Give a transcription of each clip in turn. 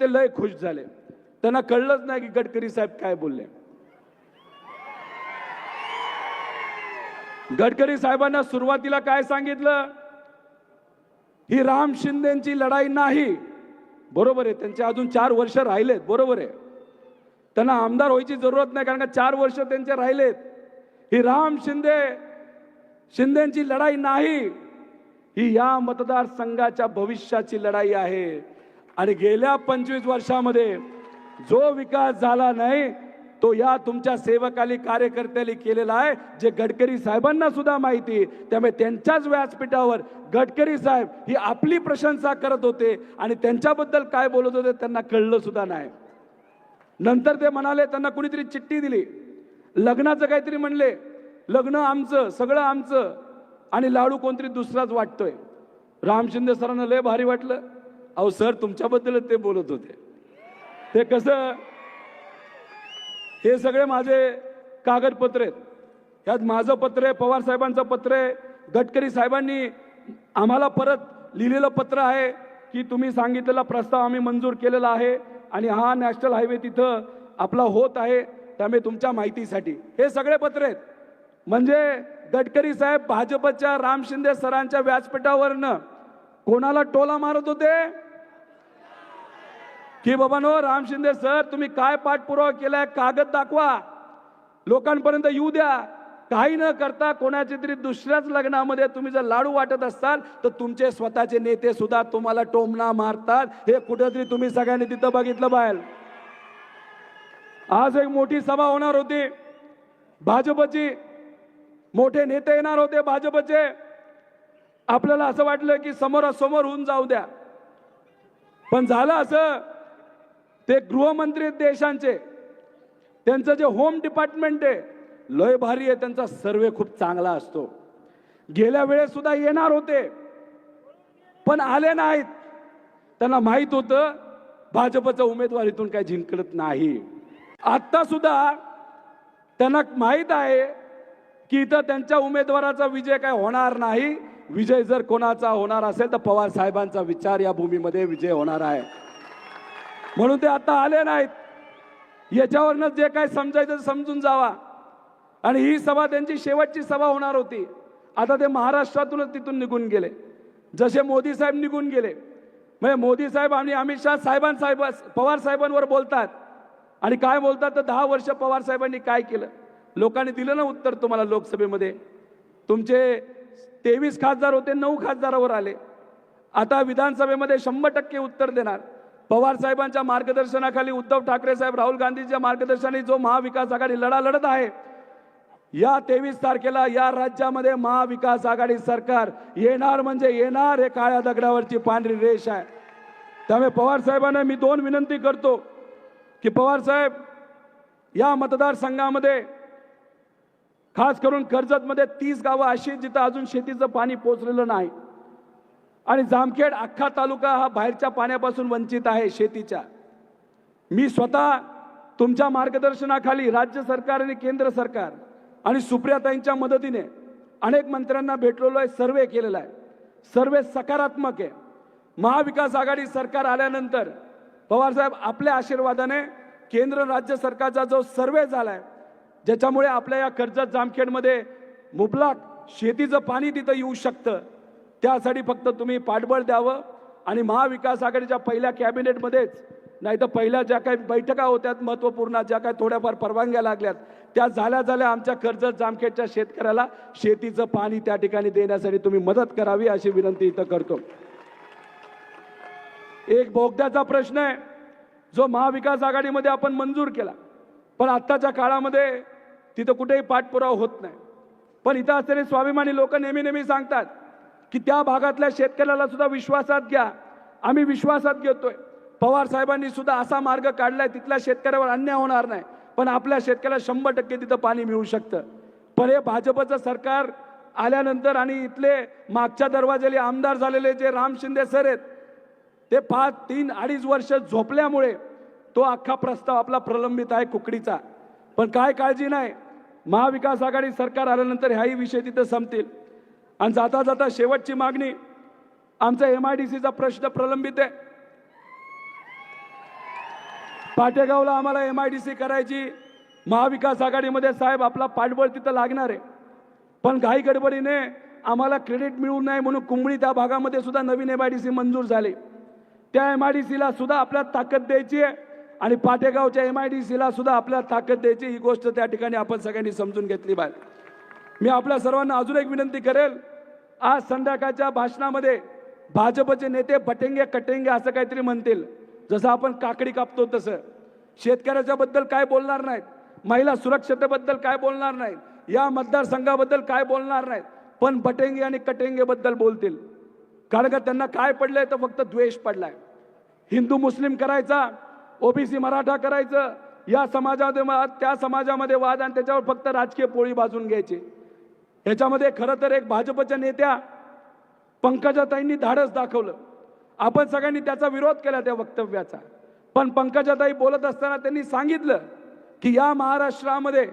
ते लय खुश झाले. त्यांना कळलंच नाही की गडकरी साहेब काय बोलले. गडकरी साहेबांना सुरुवातीला काय सांगितलं? ही राम शिंदेची लढाई नाही. बरोबर आहे त्यांचे अजून चार वर्ष राहिलेत बरोबर आहे. त्यांना आमदार व्हायची जरूरत नाही कारण का चार वर्ष त्यांचे राहिलेत. ही राम शिंदे शिंदेची लढाई नाही. ही या मतदारसंघाच्या भविष्याची लढाई आहे. आणि गेल्या पंचवीस वर्षामध्ये जो विकास झाला नाही तो या तुमच्या सेवकाली कार्यकर्त्याली केलेला आहे जे गडकरी साहेबांना सुद्धा माहिती त्यामुळे त्यांच्याच व्यासपीठावर गडकरी साहेब ही आपली प्रशंसा करत होते आणि त्यांच्याबद्दल काय बोलत होते त्यांना कळलं सुद्धा नाही. नंतर ते म्हणाले त्यांना कुणीतरी चिठ्ठी दिली. लग्नाचं काहीतरी म्हणले. लग्न आमचं सगळं आमचं आणि लाडू कोणतरी दुसराच वाटतोय. राम शिंदे सरांना लय भारी वाटलं. अहो सर तुमच्याबद्दलच ते बोलत होते. ते कसं हे सगळे माझे कागदपत्र आहेत. ह्यात माझं पत्र आहे पवार साहेबांचं पत्र आहे. गडकरी साहेबांनी आम्हाला परत लिहिलेलं पत्र आहे की तुम्ही सांगितलेला प्रस्ताव आम्ही मंजूर केलेला आहे आणि हा नॅशनल हायवे तिथं आपला होत आहे त्यामुळे तुमच्या माहितीसाठी. हे सगळे पत्र आहेत. म्हणजे गडकरी साहेब भाजपच्या राम शिंदे सरांच्या व्यासपीठावरनं कोणाला टोला मारत होते? की बाबानो राम शिंदे सर तुम्ही काय पाठपुरावा केलाय? कागद दाखवा. लोकांपर्यंत येऊ द्या. काही न करता कोणाच्या तरी दुसऱ्याच लग्नामध्ये तुम्ही जर लाडू वाटत असाल तर तुमचे स्वतःचे नेते सुद्धा तुम्हाला टोमणा मारतात. हे कुठेतरी तुम्ही सगळ्यांनी तिथं बघितलं बाहेर. आज एक मोठी सभा होणार होती. भाजपची मोठे नेते येणार होते भाजपचे. आपल्याला असं वाटलं की समोरासमोर होऊन जाऊ द्या. पण झालं असं. ते गृहमंत्री आहेत देशांचे. त्यांचं जे होम डिपार्टमेंट आहे लय भारी आहे. त्यांचा सर्वे खूप चांगला असतो. गेल्या वेळेस सुद्धा येणार होते पण आले नाहीत. त्यांना माहीत होतं भाजपच्या उमेदवार इथून काही जिंकत नाही. आता सुद्धा त्यांना माहीत आहे की इथं त्यांच्या उमेदवाराचा विजय काय होणार नाही. विजय जर कोणाचा होणार असेल तर पवार साहेबांचा विचार या भूमीमध्ये विजय होणार आहे. म्हणून ते आता आले नाहीत. याच्यावरनं जे काय समजायचं समजून जावा. आणि ही सभा त्यांची शेवटची सभा होणार होती. आता ते महाराष्ट्रातूनच तिथून निघून गेले. जसे मोदी साहेब निघून गेले. म्हणजे मोदी साहेब आणि अमित शहा साहेबांसाहेब पवार साहेबांवर बोलतात. आणि काय बोलतात तर दहा वर्ष पवार साहेबांनी काय केलं? लोकांनी दिलं ना उत्तर तुम्हाला लोकसभेमध्ये? तुमचे तेवीस खासदार होते नऊ खासदारावर आले. आता विधानसभेमध्ये शंभर टक्के उत्तर देणार. पवार साहेबांच्या मार्गदर्शनाखाली उद्धव ठाकरे साहेब राहुल गांधीच्या मार्गदर्शनाने जो महाविकास आघाडी लढा लढत आहे या तेवीस तारखेला या राज्यामध्ये महाविकास आघाडी सरकार येणार म्हणजे येणार हे काळ्या दगडावरची पांढरी रेष आहे. त्यामुळे पवार साहेबांना मी दोन विनंती करतो की पवार साहेब या मतदारसंघामध्ये खास करून कर्जतमध्ये तीस गावं अशी जिथं अजून शेतीचं पाणी पोचलेलं नाही. आणि जामखेड अख्खा तालुका हा बाहेरच्या पाण्यापासून वंचित आहे शेतीच्या. मी स्वतः तुमच्या मार्गदर्शनाखाली राज्य सरकार आणि केंद्र सरकार आणि सुप्रियाताईंच्या मदतीने अनेक मंत्र्यांना भेटलेलो आहे सर्वे केलेला आहे. सर्वे सकारात्मक आहे. महाविकास आघाडी सरकार आल्यानंतर पवारसाहेब आपल्या आशीर्वादाने केंद्र राज्य सरकारचा जो सर्वे झाला आहे ज्याच्यामुळे आपल्या या कर्जत जामखेडमध्ये मुबलाक शेतीचं पाणी तिथं येऊ शकतं. त्यासाठी फक्त तुम्ही पाठबळ द्यावं आणि महाविकास आघाडीच्या पहिल्या कॅबिनेटमध्येच नाही तर पहिल्या ज्या काही बैठका होत्यात महत्त्वपूर्ण ज्या काही थोड्याफार परवानग्या लागल्यात त्या झाल्या झाल्या आमच्या कर्जत जामखेडच्या शेतकऱ्याला शेतीचं पाणी त्या ठिकाणी देण्यासाठी तुम्ही मदत करावी अशी विनंती इथं करतो. एक बोगद्याचा प्रश्न आहे जो महाविकास आघाडीमध्ये आपण मंजूर केला. पण आत्ताच्या काळामध्ये तिथं कुठेही पाठपुरावा होत नाही. पण इथं असलेले स्वाभिमानी लोक नेहमी नेहमी सांगतात की त्या भागातल्या शेतकऱ्याला सुद्धा विश्वासात घ्या. आम्ही विश्वासात घेतोय. पवार साहेबांनी सुद्धा असा मार्ग काढलाय तिथल्या शेतकऱ्यावर अन्याय होणार नाही. पण आपल्या शेतकऱ्याला शंभर टक्के तिथं पाणी मिळू शकतं. पण हे भाजपचं सरकार आल्यानंतर आणि इथले मागच्या दरवाजेले आमदार झालेले जे राम शिंदे सर आहेत ते पाच तीन अडीच वर्ष झोपल्यामुळे तो अख्खा प्रस्ताव आपला प्रलंबित आहे कुकडीचा. पण काय काळजी नाही. महाविकास आघाडी सरकार आल्यानंतर ह्याही विषय तिथं संपतील. आणि जाता जाता शेवटची मागणी आमचा एम आय डी सीचा प्रश्न प्रलंबित आहे. पाटेगावला आम्हाला एम आय डी सी करायची महाविकास आघाडीमध्ये साहेब आपला पाठबळ तिथं लागणार आहे. पण घाई गडबडीने आम्हाला क्रेडिट मिळू नये म्हणून कुंबळी त्या भागामध्ये सुद्धा नवीन एम आय डी सी मंजूर झाली. त्या एम आय डी सीला सुद्धा आपल्याला ताकद द्यायची आहे आणि पाटेगावच्या एम आय डी सीला सुद्धा आपल्याला ताकद द्यायची ही गोष्ट त्या ठिकाणी आपण सगळ्यांनी समजून घेतली पाहिजे. मी आपल्या सर्वांना अजून एक विनंती करेल. आज संध्याकाळच्या भाषणामध्ये भाजपचे नेते बटेंगे कटेंगे असं काहीतरी म्हणतील. जसं आपण काकडी कापतो तसं. शेतकऱ्याच्या बद्दल काय बोलणार नाहीत. महिला सुरक्षतेबद्दल काय बोलणार नाहीत. या मतदारसंघाबद्दल काय बोलणार नाहीत. पण बटेंगे आणि कटेंगेबद्दल बोलतील. कारण का त्यांना काय पडलंय तर फक्त द्वेष पडलाय. हिंदू मुस्लिम करायचा ओबीसी मराठा करायचं या समाजामध्ये त्या समाजामध्ये वाद आणि त्याच्यावर फक्त राजकीय पोळी बाजून घ्यायची. ह्याच्यामध्ये खरं तर एक भाजपच्या नेत्या पंकजाताईंनी धाडस दाखवलं. आपण सगळ्यांनी त्याचा विरोध केला त्या वक्तव्याचा. पण पंकजाताई बोलत असताना त्यांनी सांगितलं की या महाराष्ट्रामध्ये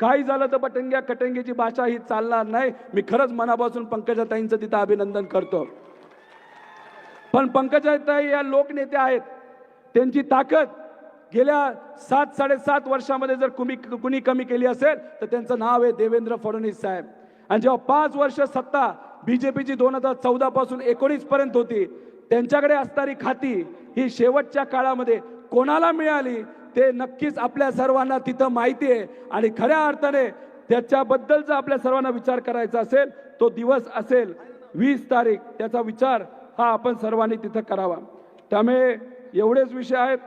काही झालं तर बटंग्या कटंग्याची भाषा ही चालणार नाही. मी खरंच मनापासून पंकजाताईंचं तिथं अभिनंदन करतो. पण पंकजाताई या लोकनेत्या आहेत. त्यांची ताकद गेल्या सात साडेसात वर्षामध्ये जर कुणी कुणी कमी केली असेल तर त्यांचं नाव आहे देवेंद्र फडणवीस साहेब. आणि जेव्हा पाच वर्ष सत्ता बीजेपीची दोन हजार चौदा पासून एकोणीस पर्यंत होती त्यांच्याकडे असणारी खाती ही शेवटच्या काळामध्ये कोणाला मिळाली ते नक्कीच आपल्या सर्वांना तिथं माहिती आहे. आणि खऱ्या अर्थाने त्याच्याबद्दल आपल्या सर्वांना विचार करायचा असेल तो दिवस असेल वीस तारीख त्याचा विचार हा आपण सर्वांनी तिथं करावा. त्यामुळे एवढेच विषय आहेत.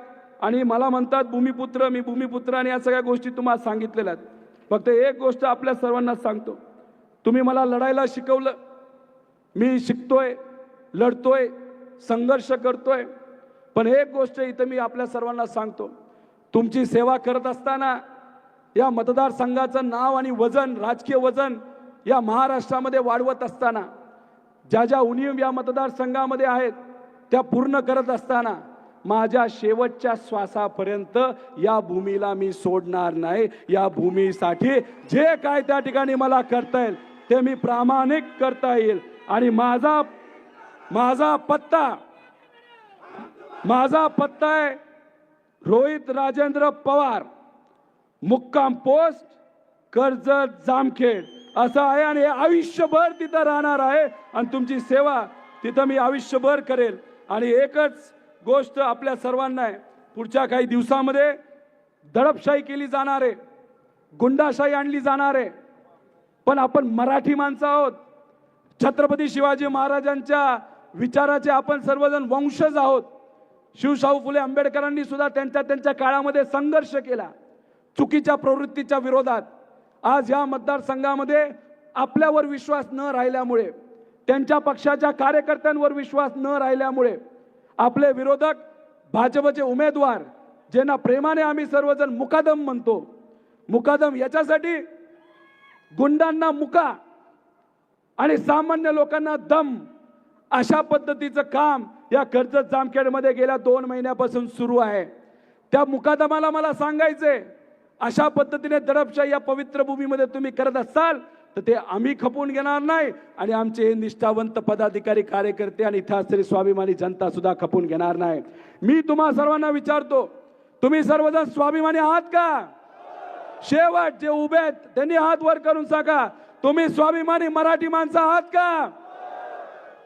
आणि मला म्हणतात भूमिपुत्र मी भूमिपुत्र आणि या सगळ्या गोष्टी तुम्हाला सांगितलेल्या आहेत. फक्त एक गोष्ट आपल्या सर्वांना सांगतो. तुम्ही मला लढायला शिकवलं. मी शिकतोय लढतोय संघर्ष करतोय. पण एक गोष्ट इथं मी आपल्या सर्वांना सांगतो. तुमची सेवा करत असताना या मतदारसंघाचं नाव आणि वजन राजकीय वजन या महाराष्ट्रामध्ये वाढवत असताना ज्या ज्या उणीव या मतदारसंघामध्ये आहेत त्या पूर्ण करत असताना माझ्या शेवटच्या श्वासापर्यंत या भूमीला मी सोडणार नाही. या भूमीसाठी जे काय त्या ठिकाणी मला करता येईल ते मी प्रामाणिक करता येईल. आणि माझा माझा पत्ता माझा पत्ता आहे रोहित राजेंद्र पवार. मुक्काम पोस्ट कर्जत जामखेड. असं आहे आणि हे आयुष्यभर तिथं राहणार आहे आणि तुमची सेवा तिथं मी आयुष्यभर करेल. आणि एकच गोष्ट आपल्या सर्वांना आहे. पुढच्या काही दिवसामध्ये दडपशाही केली जाणार आहे. गुंडाशाही आणली जाणार आहे. पण आपण मराठी माणसं आहोत. छत्रपती शिवाजी महाराजांच्या विचाराचे आपण सर्वजण वंशज आहोत. शिवशाहू फुले आंबेडकरांनी सुद्धा त्यांच्या त्यांच्या काळामध्ये संघर्ष केला. चुकीच्या प्रवृत्तीच्या विरोधात. आज या मतदारसंघामध्ये आपल्यावर विश्वास न राहिल्यामुळे त्यांच्या पक्षाच्या कार्यकर्त्यांवर विश्वास न राहिल्यामुळे आपले विरोधक भाजपचे उमेदवार ज्यांना प्रेमाने आम्ही सर्वजण मुकादम म्हणतो मुकादम याच्यासाठी गुंडांना मुका आणि सामान्य लोकांना दम अशा पद्धतीचं काम या कर्जत जामखेडमध्ये गेल्या दोन महिन्यापासून सुरू आहे. त्या मुकादमाला मला सांगायचंय अशा पद्धतीने दडपशाही या पवित्र भूमीमध्ये तुम्ही करत असाल तर ते आम्ही खपवून घेणार नाही आणि आमचे हे निष्ठावंत पदाधिकारी कार्यकर्ते आणि इथं असलेली स्वाभिमानी जनता सुद्धा खपवून घेणार नाही. मी तुम्हा सर्वांना विचारतो तुम्ही सर्वजण स्वाभिमानी आहात का? शेवट जे उभे आहेत त्यांनी हात वर करून सांगा तुम्ही स्वाभिमानी मराठी माणसं आहात का?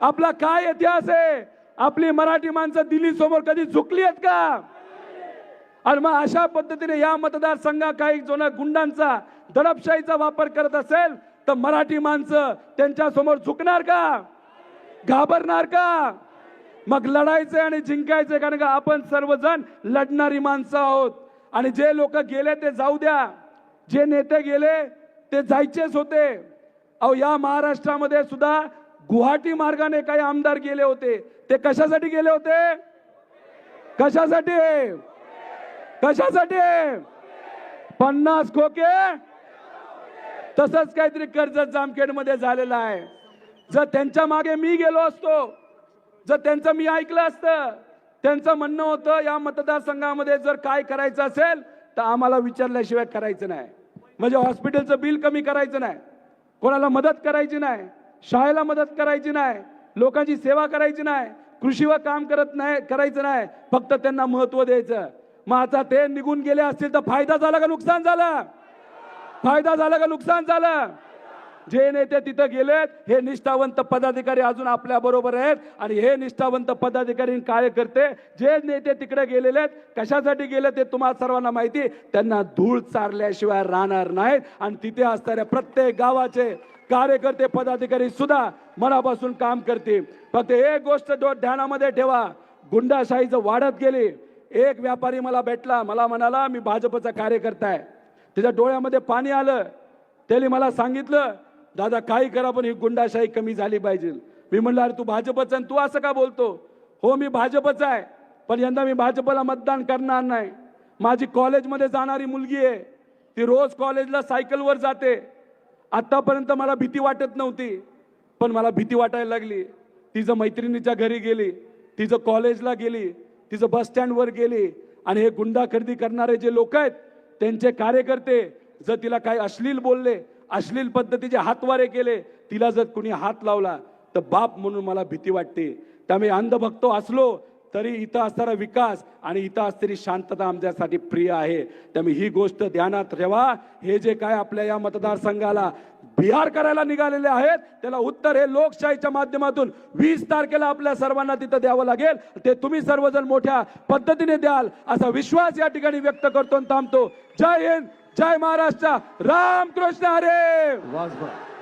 आपला काय इतिहास आहे? आपली मराठी माणसं दिल्ली समोर कधी झुकली आहेत का? आणि मग अशा पद्धतीने या मतदारसंघा काही जोन गुंडांचा दडपशाहीचा वापर करत असेल तर मराठी माणसं त्यांच्यासमोर झुकणार का? घाबरणार का? मग लढायचंय आणि जिंकायचंय कारण का आपण सर्वजण लढणारी माणसं आहोत. आणि जे लोक गेले ते जाऊ द्या. जे नेते गेले ते जायचेच होते. अहो या महाराष्ट्रामध्ये सुद्धा गुवाहाटी मार्गाने काही आमदार गेले होते. ते कशासाठी गेले होते? कशासाठी? कशासाठी? पन्नास खोके? तसंच काहीतरी कर्जत जामखेडमध्ये झालेलं आहे. जर त्यांच्या मागे मी गेलो असतो जर त्यांचं मी ऐकलं असतं त्यांचं म्हणणं होतं या मतदारसंघामध्ये जर काय करायचं असेल तर आम्हाला विचारल्याशिवाय करायचं नाही. म्हणजे हॉस्पिटलचं बिल कमी करायचं नाही. कोणाला मदत करायची नाही. शाळेला मदत करायची नाही. लोकांची सेवा करायची नाही. कृषीवर काम करत नाही करायचं नाही. फक्त त्यांना महत्त्व द्यायचं. मग आता ते निघून गेले असतील तर फायदा झाला का नुकसान झालं? फायदा झाला का नुकसान झालं? जे नेते तिथं गेलेत हे निष्ठावंत पदाधिकारी अजून आपल्या बरोबर आहेत आणि हे निष्ठावंत पदाधिकारी कार्यकर्ते जे नेते तिकडे गेलेले आहेत कशासाठी गेले ते तुम्हाला सर्वांना माहिती त्यांना धूळ चारल्याशिवाय राहणार नाहीत आणि तिथे असणाऱ्या प्रत्येक गावाचे कार्यकर्ते पदाधिकारी सुद्धा मनापासून काम करतील. फक्त एक गोष्ट ध्यानामध्ये ठेवा. गुंडाशाहीचं वाढत गेली. एक व्यापारी मला भेटला. मला म्हणाला मी भाजपचा कार्यकर्ता आहे. त्याच्या डोळ्यामध्ये पाणी आलं. त्याने मला सांगितलं दादा काही करा पण ही गुंडाशाही कमी झाली पाहिजे. मी म्हणलं अरे तू भाजपचा तू असं का बोलतो? हो मी भाजपचा आहे पण यंदा मी भाजपला मतदान करणार नाही. माझी कॉलेजमध्ये जाणारी मुलगी आहे. ती रोज कॉलेजला सायकलवर जाते. आत्तापर्यंत मला भीती वाटत नव्हती पण मला भीती वाटायला लागली. तिचं मैत्रिणीच्या घरी गेली तिचं कॉलेजला गेली तिचं बस स्टँडवर गेली. आणि हे गुंडा खरेदी करणारे जे लोक आहेत त्यांचे कार्यकर्ते जर तिला काही अश्लील बोलले अश्लील पद्धतीचे हातवारे केले तिला जर कुणी हात लावला तर बाप म्हणून मला भीती वाटते. त्यामुळे अंधभक्त असलो तरी इथं असणारा विकास आणि इथं असणारी शांतता आमच्यासाठी प्रिय आहे. त्यामुळे ही गोष्ट ध्यानात ठेवा. हे जे काय आपल्या या मतदारसंघाला बिहार करायला निघालेले आहेत त्याला उत्तर हे लोकशाहीच्या माध्यमातून वीस तारखेला आपल्या सर्वांना तिथं द्यावं लागेल. ते तुम्ही सर्वजण मोठ्या पद्धतीने द्याल असा विश्वास या ठिकाणी व्यक्त करतो आणि थांबतो. जय हिंद! जय महाराष्ट्र. राम कृष्ण हरे.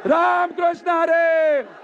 राम कृष्ण हरे.